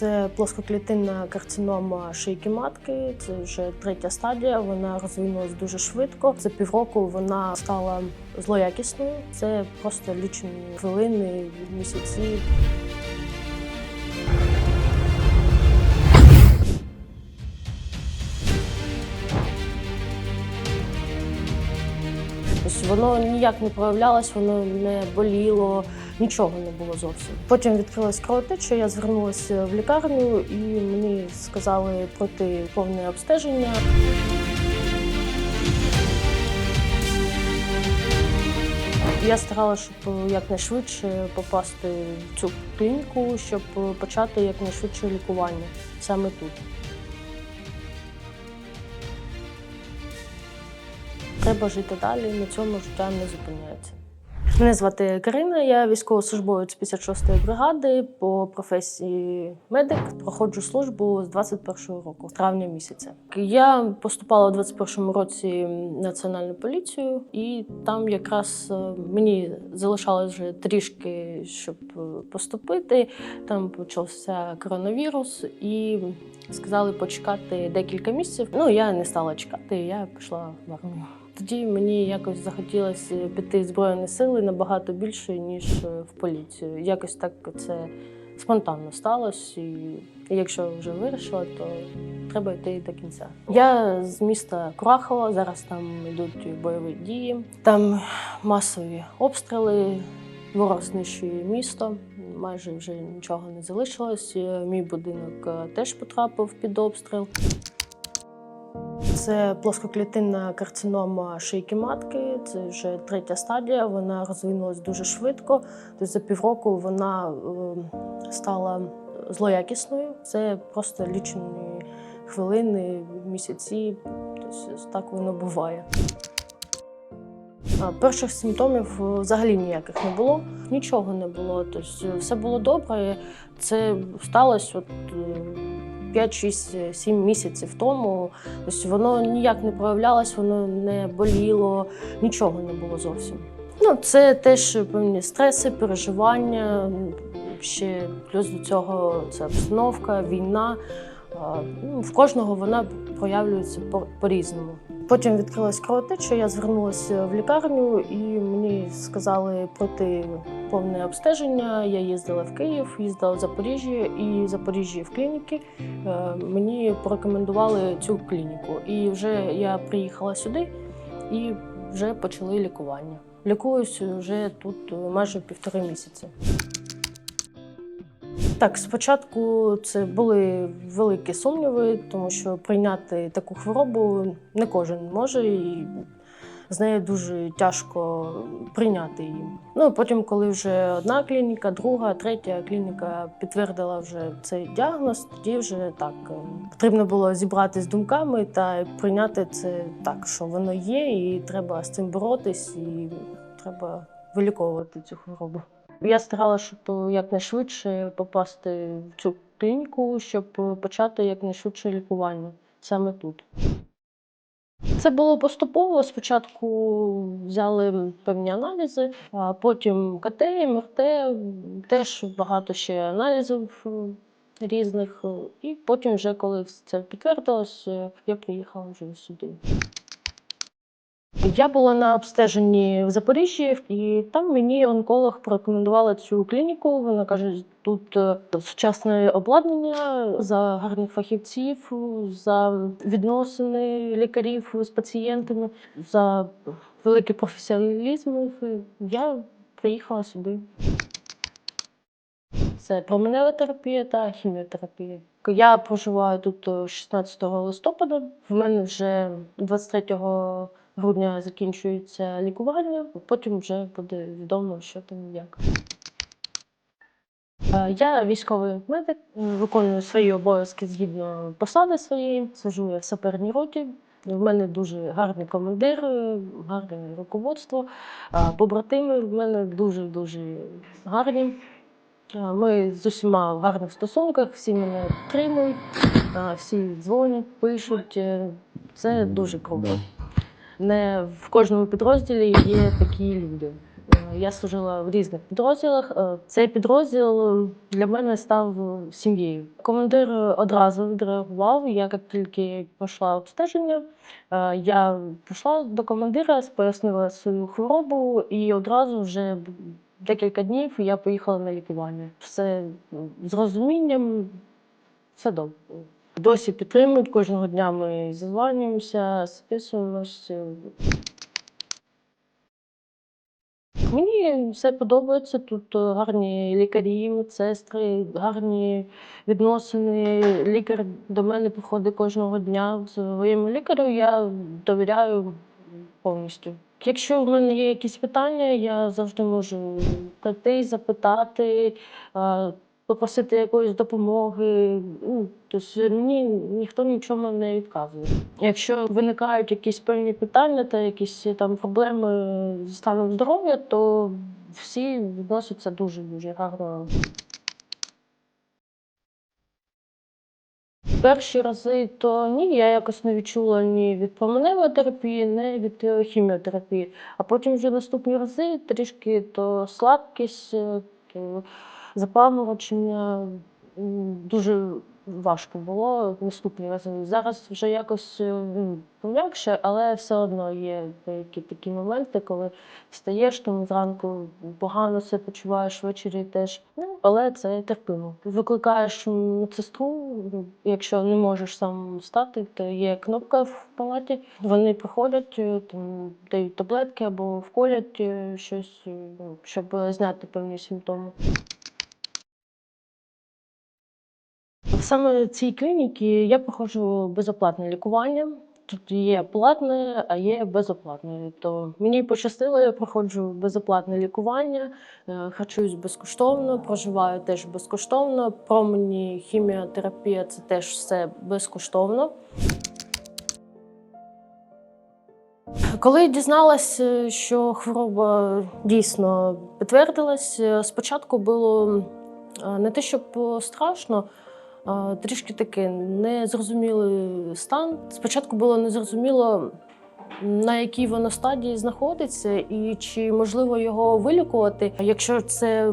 Це плоскоклітинна карцинома шийки матки. Це вже третя стадія. Вона розвинулась дуже швидко. За півроку вона стала злоякісною. Це просто лічені хвилини, місяці. Воно ніяк не проявлялось, воно не боліло, нічого не було зовсім. Потім відкрилась кровотеча, я звернулася в лікарню і мені сказали пройти повне обстеження. Я старалася, щоб якнайшвидше попасти в цю клініку, щоб почати якнайшвидше лікування саме тут. Треба жити далі, на цьому життя не зупиняється. Мене звати Карина, я військовослужбовець 56-ї бригади по професії медик. Проходжу службу з 21-го року, травня місяця. Я поступала у 21-му році національну поліцію, і там якраз е, мені залишалось вже трішки, щоб поступити. Там почався коронавірус, і сказали почекати декілька місяців. Ну я не стала чекати, я пішла в армію. Тоді мені якось захотілося піти в Збройні сили набагато більше, ніж е, в поліцію. Якось так це спонтанно сталося. І якщо вже вирішила, то треба йти до кінця. Я з міста Курахова, зараз там йдуть бойові дії. Там масові обстріли, ворог знищує місто. Майже вже нічого не залишилось. Е, Мій будинок е, теж потрапив під обстріл. Це плоскоклітинна карцинома шийки матки. Це вже третя стадія. Вона розвинулась дуже швидко. Тобто за півроку вона е, стала злоякісною. Це просто лічені хвилини, місяці. Тобто так воно буває. Перших симптомів е, взагалі ніяких не було, нічого не було. Тобто все було добре. Це сталося от е, 5-6-7 місяців тому. Ось воно ніяк не проявлялось, воно не боліло, нічого не було зовсім. Ну, це теж певні стреси, переживання. Ще плюс до цього це обстановка, війна. Ну, В кожного вона проявлюється по- по-різному. Потім відкрилась кровотеча, я звернулася в лікарню і мені сказали пройти повне обстеження. Я їздила в Київ, їздила в Запоріжжя і в Запоріжжі в клініки. Е, Мені порекомендували цю клініку. І вже я приїхала сюди і вже почали лікування. Лікуюсь вже тут майже півтори місяці. Так, спочатку це були великі сумніви, тому що прийняти таку хворобу не кожен може, і з нею дуже тяжко прийняти її. Ну потім, коли вже одна клініка, друга, третя клініка підтвердила вже цей діагноз, тоді вже так е, потрібно було зібратися з думками та прийняти це так, що воно є, і треба з цим боротись, і треба виліковувати цю хворобу. Я старалася, щоб якнайшвидше попасти в цю клініку, щоб почати якнайшвидше лікування саме тут. Це було поступово. Спочатку взяли певні аналізи, а потім КТ, МРТ, теж багато ще аналізів різних. І потім, вже коли це підтвердилось, я приїхала вже сюди. Я була на обстеженні в Запоріжжі, і там мені онколог порекомендувала цю клініку. Вона каже, тут е, сучасне обладнання за гарних фахівців, за відносини лікарів з пацієнтами, за великий професіоналізм. Я приїхала сюди. Це променева терапія та хіміотерапія. Я проживаю тут е, 16 листопада. В мене вже 23 грудня закінчується лікування, потім вже буде відомо, що там як. Е, Я військовий медик, виконую свої обов'язки згідно посади своєї, служу я в саперній роті. В мене дуже гарний командир, гарне руководство. Побратими в мене дуже-дуже гарні. Е, Ми з усіма в гарних стосунках, всі мене підтримують, е, всі дзвонять, пишуть. Е, Це дуже круто. Не в кожному підрозділі є такі люди. Е, Я служила в різних підрозділах. Е, Цей підрозділ для мене став сім'єю. Командир одразу відреагував. Я як тільки пройшла обстеження, е, я прийшла до командира, пояснила свою хворобу, і одразу вже декілька днів я поїхала на лікування. Все з розумінням, все добре. Досі підтримують кожного дня. Ми зізванюємося, списуємося. Мені все подобається. Тут е, гарні лікарі, медсестри, гарні відносини. Лікар до мене приходить кожного дня. Своєму лікарю я довіряю повністю. Якщо в мене є якісь питання, я завжди можу прийти, запитати, е, попросити якоїсь допомоги. Ну, Тобто мені ніхто нічого не відказує. Якщо виникають якісь певні питання та якісь там проблеми зі станом здоров'я, то всі відносяться дуже дуже гарно. Перші рази то ні, я якось не відчула ні від променевої терапії, ні від хіміотерапії. А потім вже наступні рази трішки то слабкість, то запаморочення. Дуже важко було наступні рази. Зараз вже якось е, пом'якше, але все одно є деякі такі моменти, коли встаєш там зранку, погано себе почуваєш ввечері теж. Ну, але це терпимо. Викликаєш медсестру, якщо не можеш сам встати, то є кнопка в палаті. Вони приходять, е, там дають таблетки або вколять е, щось, ну, щоб зняти певні симптоми. Саме в цій клініці я проходжу безоплатне лікування. Тут є платне, а є безоплатне. То мені пощастило, я проходжу безоплатне лікування, е, харчуюсь безкоштовно, проживаю теж безкоштовно. Промені, хіміотерапія це теж все безкоштовно. Коли дізналася, що хвороба дійсно підтвердилась, е, спочатку було е, не те, щоб страшно, трішки таке незрозумілий стан. Спочатку було незрозуміло, на якій воно стадії знаходиться, і чи можливо його вилікувати. Якщо це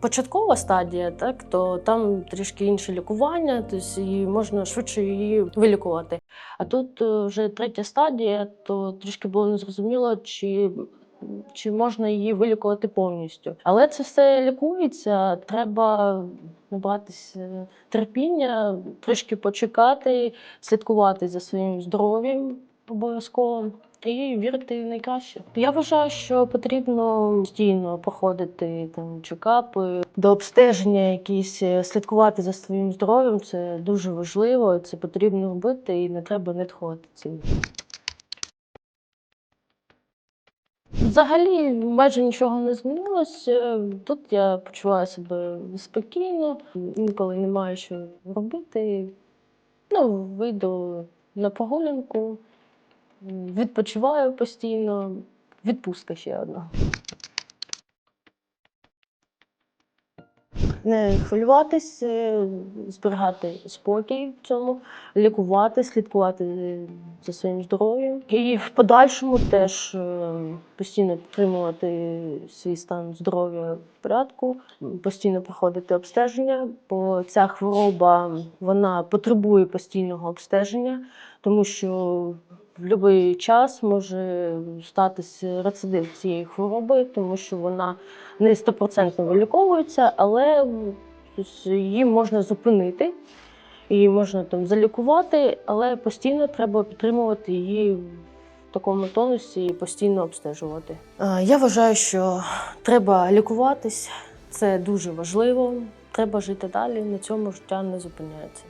початкова стадія, так то там трішки інше лікування, тобто і можна швидше її вилікувати. А тут е, вже третя стадія, то трішки було незрозуміло, чи, чи можна її вилікувати повністю. Але це все лікується. Треба набратися терпіння, трішки почекати, слідкувати за своїм здоров'ям обов'язково. І вірити найкраще. Я вважаю, що потрібно постійно проходити там чекапи, до обстеження якісь, е, слідкувати за своїм здоров'ям. Це дуже важливо, це потрібно робити і не треба не відходити цим. Взагалі майже нічого не змінилося. Тут я почуваю себе спокійно, інколи немає що робити. Ну, вийду на прогулянку, відпочиваю постійно, відпустка ще одна. Не хвилюватись, е, зберігати спокій в цьому, лікувати, слідкувати за своїм здоров'ям. І в подальшому теж е, постійно підтримувати свій стан здоров'я в порядку, постійно проходити обстеження, бо ця хвороба вона потребує постійного обстеження, тому що в будь-який час може статися рецидив цієї хвороби, тому що вона не стопроцентно виліковується, але її можна зупинити, її можна там залікувати, але постійно треба підтримувати її в такому тонусі і постійно обстежувати. Я вважаю, що треба лікуватись, це дуже важливо. Треба жити далі, на цьому життя не зупиняється.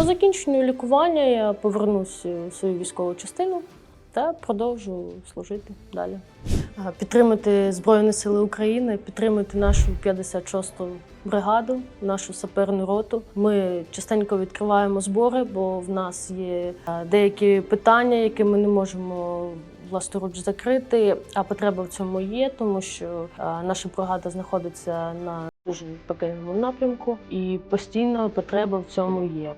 По закінченню лікування я повернусь у свою військову частину та продовжу служити далі. Підтримати Збройні Сили України, підтримати нашу 56-ту бригаду, нашу саперну роту. Ми частенько відкриваємо збори, бо в нас є деякі питання, які ми не можемо власноруч закрити. А потреба в цьому є, тому що наша бригада знаходиться на дуже пекельному напрямку, і постійно потреба в цьому є.